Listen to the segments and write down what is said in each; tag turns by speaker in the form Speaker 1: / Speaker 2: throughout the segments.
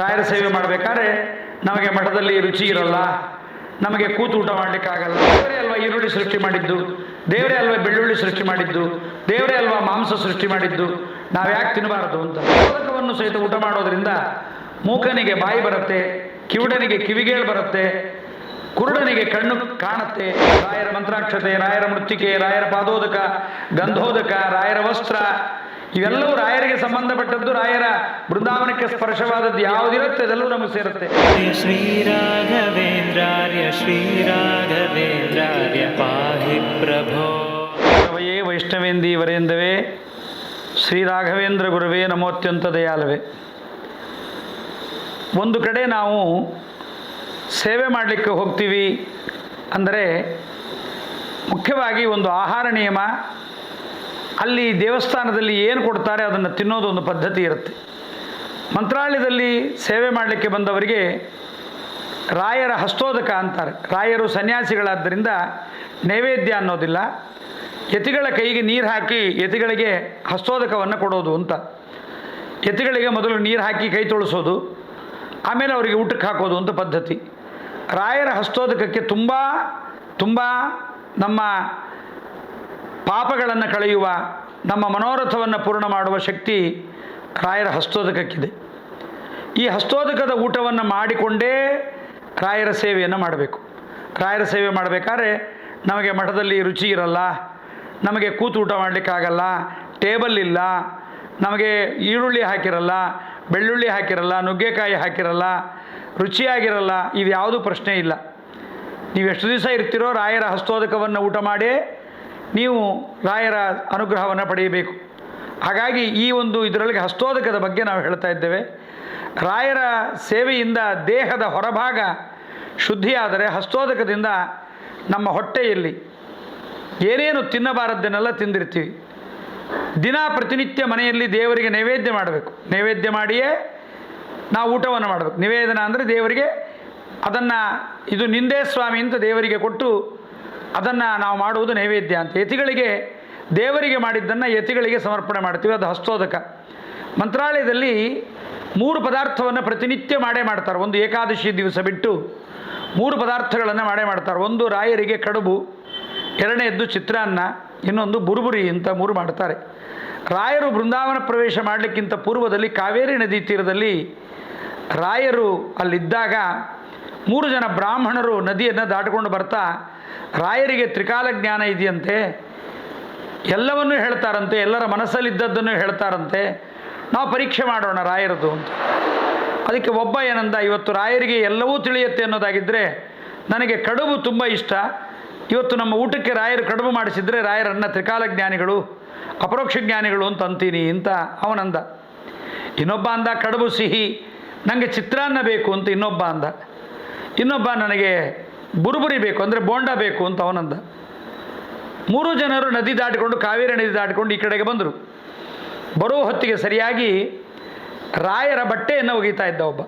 Speaker 1: ರಾಯರ ಸೇವೆ ಮಾಡಬೇಕಾದ್ರೆ ನಮಗೆ ಮಠದಲ್ಲಿ ರುಚಿ ಇರಲ್ಲ, ನಮಗೆ ಕೂತು ಊಟ ಮಾಡಲಿಕ್ಕಾಗಲ್ಲ. ದೇವರೇ ಅಲ್ವಾ ಈರುಳ್ಳಿ ಸೃಷ್ಟಿ ಮಾಡಿದ್ದು? ದೇವರೇ ಅಲ್ವಾ ಬೆಳ್ಳುಳ್ಳಿ ಸೃಷ್ಟಿ ಮಾಡಿದ್ದು? ದೇವರೇ ಅಲ್ವಾ ಮಾಂಸ ಸೃಷ್ಟಿ ಮಾಡಿದ್ದು? ನಾವು ಯಾಕೆ ತಿನ್ನಬಾರದು ಅಂತ. ಮೋದಕವನ್ನು ಸಹಿತ ಊಟ ಮಾಡೋದ್ರಿಂದ ಮೂಕನಿಗೆ ಬಾಯಿ ಬರುತ್ತೆ, ಕಿವುಡನಿಗೆ ಕಿವಿಗೇಳು ಬರುತ್ತೆ, ಕುರುಡನಿಗೆ ಕಣ್ಣು ಕಾಣುತ್ತೆ. ರಾಯರ ಮಂತ್ರಾಕ್ಷತೆ, ರಾಯರ ಮೃತ್ತಿಕೆ, ರಾಯರ ಪಾದೋದಕ, ಗಂಧೋದಕ, ರಾಯರ ವಸ್ತ್ರ ಇವೆಲ್ಲವೂ ರಾಯರಿಗೆ ಸಂಬಂಧಪಟ್ಟದ್ದು. ರಾಯರ ಬೃಂದಾವನಕ್ಕೆ ಸ್ಪರ್ಶವಾದದ್ದು ಯಾವುದಿರುತ್ತೆ ಅದೆಲ್ಲವೂ ನಮಗೆ ಸೇರುತ್ತೆ.
Speaker 2: ಶ್ರೀರಾಘವೇಂದ್ರಾರ್ಯ ಶ್ರೀರಾಘವೇಂದ್ರಾರ್ಯ ಪಾಹಿ ಪ್ರಭೋ.
Speaker 1: ವಯೇ ವೈಷ್ಣವೇಂದಿ ವರೇಂದವೇ ಶ್ರೀರಾಘವೇಂದ್ರ ಗುರುವೇ ನಮೋತ್ಯಂತ ದಯಾಲವೇ. ಒಂದು ಕಡೆ ನಾವು ಸೇವೆ ಮಾಡಲಿಕ್ಕೆ ಹೋಗ್ತೀವಿ ಅಂದರೆ ಮುಖ್ಯವಾಗಿ ಒಂದು ಆಹಾರ ನಿಯಮ ಅಲ್ಲಿ ದೇವಸ್ಥಾನದಲ್ಲಿ ಏನು ಕೊಡ್ತಾರೆ ಅದನ್ನು ತಿನ್ನೋದು ಒಂದು ಪದ್ಧತಿ ಇರುತ್ತೆ. ಮಂತ್ರಾಲಯದಲ್ಲಿ ಸೇವೆ ಮಾಡಲಿಕ್ಕೆ ಬಂದವರಿಗೆ ರಾಯರ ಹಸ್ತೋದಕ ಅಂತಾರೆ. ರಾಯರು ಸನ್ಯಾಸಿಗಳಾದ್ದರಿಂದ ನೈವೇದ್ಯ ಅನ್ನೋದಿಲ್ಲ. ಯತಿಗಳ ಕೈಗೆ ನೀರು ಹಾಕಿ ಯತಿಗಳಿಗೆ ಹಸ್ತೋದಕವನ್ನು ಕೊಡೋದು ಅಂತ. ಯತಿಗಳಿಗೆ ಮೊದಲು ನೀರು ಹಾಕಿ ಕೈ ತೊಳಸೋದು, ಆಮೇಲೆ ಅವರಿಗೆ ಊಟಕ್ಕೆ ಹಾಕೋದು ಅಂತ ಪದ್ಧತಿ. ರಾಯರ ಹಸ್ತೋದಕಕ್ಕೆ ತುಂಬ ತುಂಬ ನಮ್ಮ ಪಾಪಗಳನ್ನು ಕಳೆಯುವ, ನಮ್ಮ ಮನೋರಥವನ್ನು ಪೂರ್ಣ ಮಾಡುವ ಶಕ್ತಿ ರಾಯರ ಹಸ್ತೋದಕಕ್ಕಿದೆ. ಈ ಹಸ್ತೋದಕದ ಊಟವನ್ನು ಮಾಡಿಕೊಂಡೇ ರಾಯರ ಸೇವೆಯನ್ನು ಮಾಡಬೇಕು. ರಾಯರ ಸೇವೆ ಮಾಡಬೇಕಾದ್ರೆ ನಮಗೆ ಮಠದಲ್ಲಿ ರುಚಿ ಇರಲ್ಲ, ನಮಗೆ ಕೂತು ಊಟ ಮಾಡಲಿಕ್ಕಾಗಲ್ಲ, ಟೇಬಲ್ ಇಲ್ಲ, ನಮಗೆ ಈರುಳ್ಳಿ ಹಾಕಿರಲ್ಲ, ಬೆಳ್ಳುಳ್ಳಿ ಹಾಕಿರಲ್ಲ, ನುಗ್ಗೆಕಾಯಿ ಹಾಕಿರಲ್ಲ, ರುಚಿಯಾಗಿರಲ್ಲ, ಇದು ಯಾವುದೂ ಪ್ರಶ್ನೆ ಇಲ್ಲ. ನೀವು ಎಷ್ಟು ದಿವಸ ಇರ್ತೀರೋ ರಾಯರ ಹಸ್ತೋದಕವನ್ನು ಊಟ ಮಾಡೇ ನೀವು ರಾಯರ ಅನುಗ್ರಹವನ್ನು ಪಡೆಯಬೇಕು. ಹಾಗಾಗಿ ಈ ಒಂದು ಇದರೊಳಗೆ ಹಸ್ತೋದಕದ ಬಗ್ಗೆ ನಾವು ಹೇಳ್ತಾ ಇದ್ದೇವೆ. ರಾಯರ ಸೇವೆಯಿಂದ ದೇಹದ ಹೊರಭಾಗ ಶುದ್ಧಿಯಾದರೆ ಹಸ್ತೋದಕದಿಂದ ನಮ್ಮ ಹೊಟ್ಟೆಯಲ್ಲಿ ಏನೇನು ತಿನ್ನಬಾರದ್ದನ್ನೆಲ್ಲ ತಿಂದಿರ್ತೀವಿ. ದಿನ ಪ್ರತಿನಿತ್ಯ ಮನೆಯಲ್ಲಿ ದೇವರಿಗೆ ನೈವೇದ್ಯ ಮಾಡಬೇಕು. ನೈವೇದ್ಯ ಮಾಡಿಯೇ ನಾವು ಊಟವನ್ನು ಮಾಡಬೇಕು. ನಿವೇದನ ಅಂದರೆ ದೇವರಿಗೆ ಅದನ್ನು ಇದು ನಿಂದೇ ಸ್ವಾಮಿ ಅಂತ ದೇವರಿಗೆ ಕೊಟ್ಟು ಅದನ್ನು ನಾವು ಮಾಡುವುದು ನೈವೇದ್ಯ ಅಂತ. ಯತಿಗಳಿಗೆ, ದೇವರಿಗೆ ಮಾಡಿದ್ದನ್ನು ಯತಿಗಳಿಗೆ ಸಮರ್ಪಣೆ ಮಾಡ್ತೀವಿ, ಅದು ಹಸ್ತೋದಕ. ಮಂತ್ರಾಲಯದಲ್ಲಿ ಮೂರು ಪದಾರ್ಥವನ್ನು ಪ್ರತಿನಿತ್ಯ ಮಾಡೇ ಮಾಡ್ತಾರೆ. ಒಂದು ಏಕಾದಶಿ ದಿವಸ ಬಿಟ್ಟು ಮೂರು ಪದಾರ್ಥಗಳನ್ನು ಮಾಡೇ ಮಾಡ್ತಾರೆ. ಒಂದು ರಾಯರಿಗೆ ಕಡುಬು, ಎರಡನೇದ್ದು ಚಿತ್ರಾನ್ನ, ಇನ್ನೊಂದು ಬುರುಬುರಿ ಅಂತ ಮೂರು ಮಾಡ್ತಾರೆ. ರಾಯರು ಬೃಂದಾವನ ಪ್ರವೇಶ ಮಾಡಲಿಕ್ಕಿಂತ ಪೂರ್ವದಲ್ಲಿ ಕಾವೇರಿ ನದಿ ತೀರದಲ್ಲಿ ರಾಯರು ಅಲ್ಲಿದ್ದಾಗ ಮೂರು ಜನ ಬ್ರಾಹ್ಮಣರು ನದಿಯನ್ನು ದಾಟಿಕೊಂಡು ಬರ್ತಾ ರಾಯರಿಗೆ ತ್ರಿಕಾಲ ಜ್ಞಾನ ಇದೆಯಂತೆ, ಎಲ್ಲವನ್ನೂ ಹೇಳ್ತಾರಂತೆ, ಎಲ್ಲರ ಮನಸ್ಸಲ್ಲಿದ್ದದ್ದನ್ನು ಹೇಳ್ತಾರಂತೆ, ನಾವು ಪರೀಕ್ಷೆ ಮಾಡೋಣ ರಾಯರದು ಅಂತ. ಅದಕ್ಕೆ ಒಬ್ಬ ಏನಂದ, ಇವತ್ತು ರಾಯರಿಗೆ ಎಲ್ಲವೂ ತಿಳಿಯುತ್ತೆ ಅನ್ನೋದಾಗಿದ್ದರೆ ನನಗೆ ಕಡುಬು ತುಂಬ ಇಷ್ಟ. ಇವತ್ತು ನಮ್ಮ ಊಟಕ್ಕೆ ರಾಯರು ಕಡುಬು ಮಾಡಿಸಿದರೆ ರಾಯರನ್ನ ತ್ರಿಕಾಲ ಜ್ಞಾನಿಗಳು, ಅಪರೋಕ್ಷ ಜ್ಞಾನಿಗಳು ಅಂತ ಅಂತೀನಿ ಅಂತ ಅವನಂದ. ಇನ್ನೊಬ್ಬ ಅಂದ, ಕಡುಬು ಸಿಹಿ ನನಗೆ ಚಿತ್ರಾನ್ನ ಬೇಕು ಅಂತ ಇನ್ನೊಬ್ಬ ಅಂದ. ಇನ್ನೊಬ್ಬ ನನಗೆ ಬುರುಬುರಿ ಬೇಕು ಅಂದರೆ ಬೋಂಡ ಬೇಕು ಅಂತ ಅವನಂದ. ಮೂರು ಜನರು ನದಿ ದಾಟಿಕೊಂಡು, ಕಾವೇರಿ ನದಿ ದಾಟಿಕೊಂಡು ಈ ಕಡೆಗೆ ಬಂದರು. ಬರೋ ಹೊತ್ತಿಗೆ ಸರಿಯಾಗಿ ರಾಯರ ಬಟ್ಟೆಯನ್ನು ಒಗೀತಾ ಇದ್ದ ಒಬ್ಬ.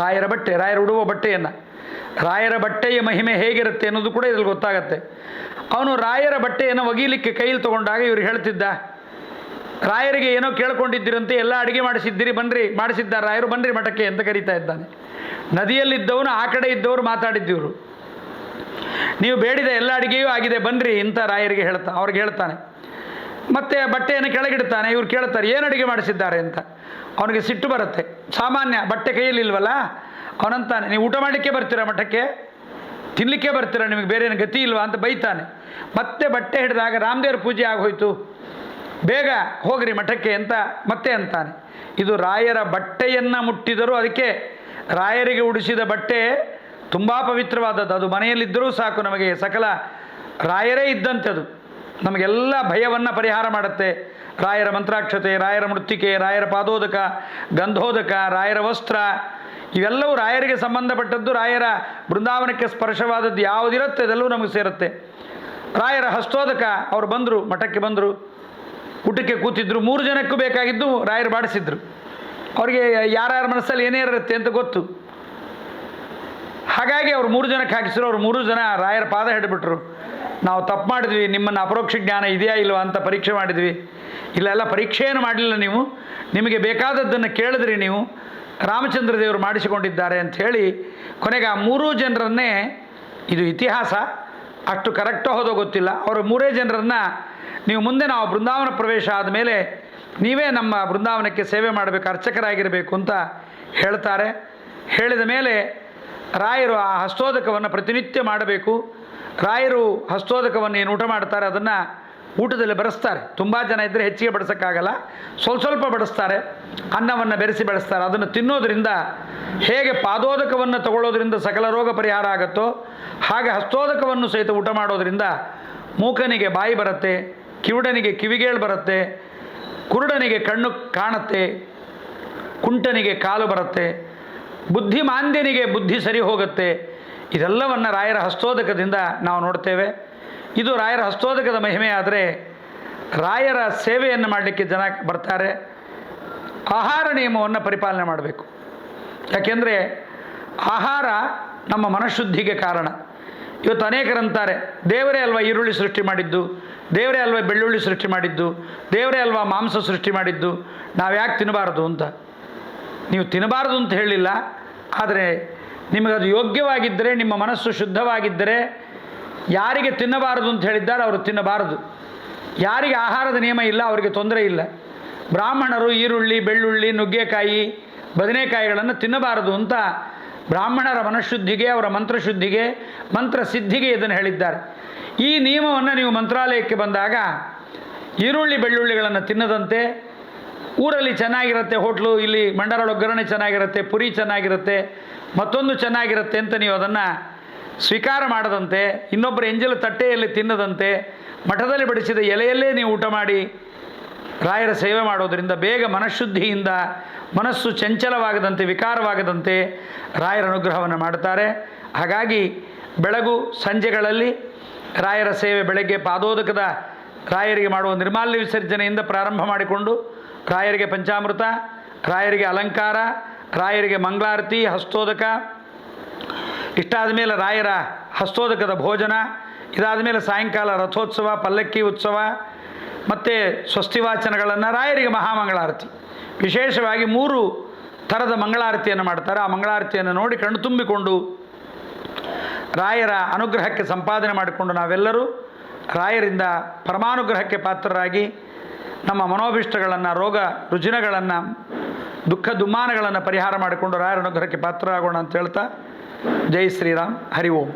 Speaker 1: ರಾಯರ ಬಟ್ಟೆ, ರಾಯರು ಉಡುವ ಬಟ್ಟೆಯನ್ನು. ರಾಯರ ಬಟ್ಟೆಯ ಮಹಿಮೆ ಹೇಗಿರುತ್ತೆ ಅನ್ನೋದು ಕೂಡ ಇದ್ರಲ್ಲಿ ಗೊತ್ತಾಗತ್ತೆ. ಅವನು ರಾಯರ ಬಟ್ಟೆಯನ್ನು ಒಗೀಲಿಕ್ಕೆ ಕೈಯಲ್ಲಿ ತಗೊಂಡಾಗ ಇವರು ಹೇಳ್ತಿದ್ದ, ರಾಯರಿಗೆ ಏನೋ ಕೇಳ್ಕೊಂಡಿದ್ದಿರಂತೆ, ಎಲ್ಲ ಅಡುಗೆ ಮಾಡಿಸಿದ್ದೀರಿ ಬನ್ನಿರಿ ಮಾಡಿಸಿದ್ದ ರಾಯರು ಬನ್ನಿರಿ ಮಠಕ್ಕೆ ಅಂತ ಕರೀತಾ ಇದ್ದಾನೆ. ನದಿಯಲ್ಲಿದ್ದವನು ಆ ಕಡೆ ಇದ್ದವರು ಮಾತಾಡಿದ್ದೀವರು. ನೀವು ಬೇಡಿದ ಎಲ್ಲ ಅಡುಗೆಯೂ ಆಗಿದೆ ಬನ್ನಿರಿ ಇಂಥ ರಾಯರಿಗೆ ಹೇಳ್ತಾ, ಅವ್ರಿಗೆ ಹೇಳ್ತಾನೆ. ಮತ್ತೆ ಬಟ್ಟೆಯನ್ನು ಕೆಳಗಿಡ್ತಾನೆ, ಇವ್ರು ಕೇಳ್ತಾರೆ, ಏನು ಅಡುಗೆ ಮಾಡಿಸಿದ್ದಾರೆ? ಅಂತ. ಅವನಿಗೆ ಸಿಟ್ಟು ಬರುತ್ತೆ. ಸಾಮಾನ್ಯ, ಬಟ್ಟೆ ಕೈಯಲ್ಲಿ ಇಲ್ವಲ್ಲ ಅವನಂತಾನೆ, ನೀವು ಊಟ ಮಾಡಲಿಕ್ಕೆ ಬರ್ತೀರಾ ಮಠಕ್ಕೆ? ತಿನ್ನಲಿಕ್ಕೆ ಬರ್ತೀರಾ? ನಿಮಗೆ ಬೇರೆ ಏನು ಗತಿ ಇಲ್ವಾ? ಅಂತ ಬೈತಾನೆ. ಮತ್ತೆ ಬಟ್ಟೆ ಹಿಡಿದಾಗ, ರಾಮದೇವ್ರ ಪೂಜೆ ಆಗೋಯ್ತು. ಬೇಗ ಹೋಗ್ರಿ ಮಠಕ್ಕೆ ಅಂತ, ಮತ್ತೆ ಅಂತಾನೆ. ಇದು ರಾಯರ ಬಟ್ಟೆಯನ್ನು ಮುಟ್ಟಿದರೂ ಅದಕ್ಕೆ ರಾಯರಿಗೆ ಉಡಿಸಿದ ಬಟ್ಟೆ ತುಂಬ ಪವಿತ್ರವಾದದ್ದು. ಅದು ಮನೆಯಲ್ಲಿದ್ದರೂ ಸಾಕು ನಮಗೆ. ಸಕಲ ರಾಯರೇ ಇದ್ದಂತೆ ಅದು ನಮಗೆಲ್ಲ ಭಯವನ್ನು ಪರಿಹಾರ ಮಾಡುತ್ತೆ. ರಾಯರ ಮಂತ್ರಾಕ್ಷತೆ, ರಾಯರ ಮೃತ್ತಿಕೆ, ರಾಯರ ಪಾದೋದಕ, ಗಂಧೋದಕ, ರಾಯರ ವಸ್ತ್ರ, ಇವೆಲ್ಲವೂ ರಾಯರಿಗೆ ಸಂಬಂಧಪಟ್ಟದ್ದು. ರಾಯರ ಬೃಂದಾವನಕ್ಕೆ ಸ್ಪರ್ಶವಾದದ್ದು ಯಾವುದಿರುತ್ತೆ? ಅದೆಲ್ಲವೂ ನಮಗೆ ಸೇರುತ್ತೆ. ರಾಯರ ಹಸ್ತೋದಕ, ಅವರು ಬಂದರು, ಮಠಕ್ಕೆ ಬಂದರು, ಊಟಕ್ಕೆ ಕೂತಿದ್ರು, ಮೂರು ಜನಕ್ಕೂ ಬೇಕಾಗಿದ್ದು ರಾಯರು ಬಾಡಿಸಿದ್ರು. ಅವರಿಗೆ ಯಾರ್ಯಾರ ಮನಸ್ಸಲ್ಲಿ ಏನೇ ಇರುತ್ತೆ ಅಂತ ಗೊತ್ತು. ಹಾಗಾಗಿ ಅವ್ರು ಮೂರು ಜನಕ್ಕೆ ಹಾಕಿಸಿದ್ರು ಅವ್ರು ಮೂರು ಜನ ರಾಯರ ಪಾದ ಹಿಡಿಬಿಟ್ರು ನಾವು ತಪ್ಪು ಮಾಡಿದ್ವಿ, ನಿಮ್ಮನ್ನು ಅಪರೋಕ್ಷ ಜ್ಞಾನ ಇದೆಯಾ ಇಲ್ವಾ ಅಂತ ಪರೀಕ್ಷೆ ಮಾಡಿದ್ವಿ. ಇಲ್ಲ, ಎಲ್ಲ ಪರೀಕ್ಷೆಯನ್ನು ಮಾಡಲಿಲ್ಲ ನೀವು. ನಿಮಗೆ ಬೇಕಾದದ್ದನ್ನು ಕೇಳಿದ್ರಿ ನೀವು. ರಾಮಚಂದ್ರ ದೇವರು ಮಾಡಿಸಿಕೊಂಡಿದ್ದಾರೆ ಹೇಳಿ, ಕೊನೆಗೆ ಆ ಮೂರೂ ಜನರನ್ನೇ, ಇದು ಇತಿಹಾಸ, ಅಷ್ಟು ಕರೆಕ್ಟೋ ಹೋದೋ ಗೊತ್ತಿಲ್ಲ. ಅವರು ಮೂರೇ ಜನರನ್ನು ನೀವು ಮುಂದೆ ನಾವು ಬೃಂದಾವನ ಪ್ರವೇಶ ಆದಮೇಲೆ ನೀವೇ ನಮ್ಮ ಬೃಂದಾವನಕ್ಕೆ ಸೇವೆ ಮಾಡಬೇಕು, ಅರ್ಚಕರಾಗಿರಬೇಕು ಅಂತ ಹೇಳ್ತಾರೆ. ಹೇಳಿದ ಮೇಲೆ ರಾಯರು ಆ ಹಸ್ತೋದಕವನ್ನು ಪ್ರತಿನಿತ್ಯ ಮಾಡಬೇಕು. ರಾಯರು ಹಸ್ತೋದಕವನ್ನು ಏನು ಊಟ ಮಾಡ್ತಾರೆ ಅದನ್ನು ಊಟದಲ್ಲಿ ಬಡಿಸ್ತಾರೆ ತುಂಬ ಜನ ಇದ್ದರೆ ಹೆಚ್ಚಿಗೆ ಬಡಿಸೋಕ್ಕಾಗಲ್ಲ. ಸ್ವಲ್ಪ ಸ್ವಲ್ಪ ಬಡಿಸ್ತಾರೆ. ಅನ್ನವನ್ನು ಬೆರೆಸಿ ಬೆಳೆಸ್ತಾರೆ. ಅದನ್ನು ತಿನ್ನೋದರಿಂದ ಹೇಗೆ ಪಾದೋದಕವನ್ನು ತಗೊಳ್ಳೋದ್ರಿಂದ ಸಕಲ ರೋಗ ಪರಿಹಾರ ಆಗುತ್ತೋ, ಹಾಗೆ ಹಸ್ತೋದಕವನ್ನು ಸಹಿತ ಊಟ ಮಾಡೋದರಿಂದ ಮೂಕನಿಗೆ ಬಾಯಿ ಬರುತ್ತೆ, ಕಿವುಡನಿಗೆ ಕಿವಿಗೇಳು ಬರುತ್ತೆ, ಕುರುಡನಿಗೆ ಕಣ್ಣು ಕಾಣುತ್ತೆ, ಕುಂಟನಿಗೆ ಕಾಲು ಬರುತ್ತೆ ಬುದ್ಧಿಮಾಂದ್ಯನಿಗೆ ಬುದ್ಧಿ ಸರಿ ಹೋಗುತ್ತೆ. ಇದೆಲ್ಲವನ್ನು ರಾಯರ ಹಸ್ತೋದಕದಿಂದ ನಾವು ನೋಡ್ತೇವೆ. ಇದು ರಾಯರ ಹಸ್ತೋದಕದ ಮಹಿಮೆಯಾದರೆ ರಾಯರ ಸೇವೆಯನ್ನು ಮಾಡಲಿಕ್ಕೆ ಜನ ಬರ್ತಾರೆ. ಆಹಾರ ನಿಯಮವನ್ನು ಪರಿಪಾಲನೆ ಮಾಡಬೇಕು. ಯಾಕೆಂದರೆ ಆಹಾರ ನಮ್ಮ ಮನಃಶುದ್ಧಿಗೆ ಕಾರಣ. ಇವತ್ತು ಅನೇಕರಂತಾರೆ, ದೇವರೇ ಅಲ್ವಾ ಈರುಳ್ಳಿ ಸೃಷ್ಟಿ ಮಾಡಿದ್ದು? ದೇವರೇ ಅಲ್ವಾ ಬೆಳ್ಳುಳ್ಳಿ ಸೃಷ್ಟಿ ಮಾಡಿದ್ದು? ದೇವರೇ ಅಲ್ವಾ ಮಾಂಸ ಸೃಷ್ಟಿ ಮಾಡಿದ್ದು? ನಾವು ಯಾಕೆ ತಿನ್ನಬಾರ್ದು ಅಂತ. ನೀವು ತಿನ್ನಬಾರದು ಅಂತ ಹೇಳಿಲ್ಲ. ಆದರೆ ನಿಮಗದು ಯೋಗ್ಯವಾಗಿದ್ದರೆ, ನಿಮ್ಮ ಮನಸ್ಸು ಶುದ್ಧವಾಗಿದ್ದರೆ, ಯಾರಿಗೆ ತಿನ್ನಬಾರದು ಅಂತ ಹೇಳಿದ್ದಾರೆ ಅವರು ತಿನ್ನಬಾರದು. ಯಾರಿಗೆ ಆಹಾರದ ನಿಯಮ ಇಲ್ಲ ಅವರಿಗೆ ತೊಂದರೆ ಇಲ್ಲ. ಬ್ರಾಹ್ಮಣರು ಈರುಳ್ಳಿ, ಬೆಳ್ಳುಳ್ಳಿ, ನುಗ್ಗೆಕಾಯಿ, ಬದನೆಕಾಯಿಗಳನ್ನು ತಿನ್ನಬಾರದು ಅಂತ ಬ್ರಾಹ್ಮಣರ ಮನಃಶುದ್ಧಿಗೆ, ಅವರ ಮಂತ್ರಶುದ್ಧಿಗೆ ಮಂತ್ರ ಸಿದ್ಧಿಗೆ ಇದನ್ನು ಹೇಳಿದ್ದಾರೆ. ಈ ನಿಯಮವನ್ನು ನೀವು ಮಂತ್ರಾಲಯಕ್ಕೆ ಬಂದಾಗ ಈರುಳ್ಳಿ, ಬೆಳ್ಳುಳ್ಳಿಗಳನ್ನು ತಿನ್ನದಂತೆ ಊರಲ್ಲಿ ಚೆನ್ನಾಗಿರುತ್ತೆ ಹೋಟ್ಲು, ಇಲ್ಲಿ ಮಂಡಲ ಒಗ್ಗರಣೆ ಚೆನ್ನಾಗಿರುತ್ತೆ, ಪುರಿ ಚೆನ್ನಾಗಿರುತ್ತೆ, ಮತ್ತೊಂದು ಚೆನ್ನಾಗಿರುತ್ತೆ ಅಂತ ನೀವು ಅದನ್ನು ಸ್ವೀಕಾರ ಮಾಡದಂತೆ ಇನ್ನೊಬ್ಬರು ಎಂಜಲು ತಟ್ಟೆಯಲ್ಲಿ ತಿನ್ನದಂತೆ, ಮಠದಲ್ಲಿ ಬಡಿಸಿದ ಎಲೆಯಲ್ಲೇ ನೀವು ಊಟ ಮಾಡಿ, ರಾಯರ ಸೇವೆ ಮಾಡೋದರಿಂದ ಬೇಗ ಮನಃಶುದ್ಧಿಯಿಂದ ಮನಸ್ಸು ಚಂಚಲವಾಗದಂತೆ, ವಿಕಾರವಾಗದಂತೆ ರಾಯರ ಅನುಗ್ರಹವನ್ನು ಮಾಡುತ್ತಾರೆ. ಹಾಗಾಗಿ ಬೆಳಗು ಸಂಜೆಗಳಲ್ಲಿ ರಾಯರ ಸೇವೆ ಬೆಳಗ್ಗೆ ಪಾದೋದಕದ ರಾಯರಿಗೆ ಮಾಡುವ ನಿರ್ಮಾಲ್ಯ ವಿಸರ್ಜನೆಯಿಂದ ಪ್ರಾರಂಭ ಮಾಡಿಕೊಂಡು ರಾಯರಿಗೆ ಪಂಚಾಮೃತ, ರಾಯರಿಗೆ ಅಲಂಕಾರ, ರಾಯರಿಗೆ ಮಂಗಳಾರತಿ, ಹಸ್ತೋದಕ. ಇಷ್ಟಾದ ಮೇಲೆ ರಾಯರ ಹಸ್ತೋದಕದ ಭೋಜನ, ಇದಾದ ಮೇಲೆ ಸಾಯಂಕಾಲ ರಥೋತ್ಸವ, ಪಲ್ಲಕ್ಕಿ ಉತ್ಸವ, ಮತ್ತು ಸ್ವಸ್ತಿವಾಚನಗಳನ್ನು ರಾಯರಿಗೆ ಮಹಾಮಂಗಳಾರತಿ. ವಿಶೇಷವಾಗಿ ಮೂರು ಥರದ ಮಂಗಳಾರತಿಯನ್ನು ಮಾಡ್ತಾರೆ. ಆ ಮಂಗಳಾರತಿಯನ್ನು ನೋಡಿ ಕಣ್ಣು ತುಂಬಿಕೊಂಡು ರಾಯರ ಅನುಗ್ರಹಕ್ಕೆ ಸಂಪಾದನೆ ಮಾಡಿಕೊಂಡು ನಾವೆಲ್ಲರೂ ರಾಯರಿಂದ ಪರಮಾನುಗ್ರಹಕ್ಕೆ ಪಾತ್ರರಾಗಿ ನಮ್ಮ ಮನೋಭಿಷ್ಟಗಳನ್ನು, ರೋಗ ರುಜಿನಗಳನ್ನು, ದುಃಖ ದುಮ್ಮಾನಗಳನ್ನು ಪರಿಹಾರ ಮಾಡಿಕೊಂಡು ರಾಯರ ಅನುಗ್ರಹಕ್ಕೆ ಪಾತ್ರರಾಗೋಣ ಅಂತ ಹೇಳ್ತಾ, ಜೈ ಶ್ರೀರಾಮ್, ಹರಿ ಓಂ.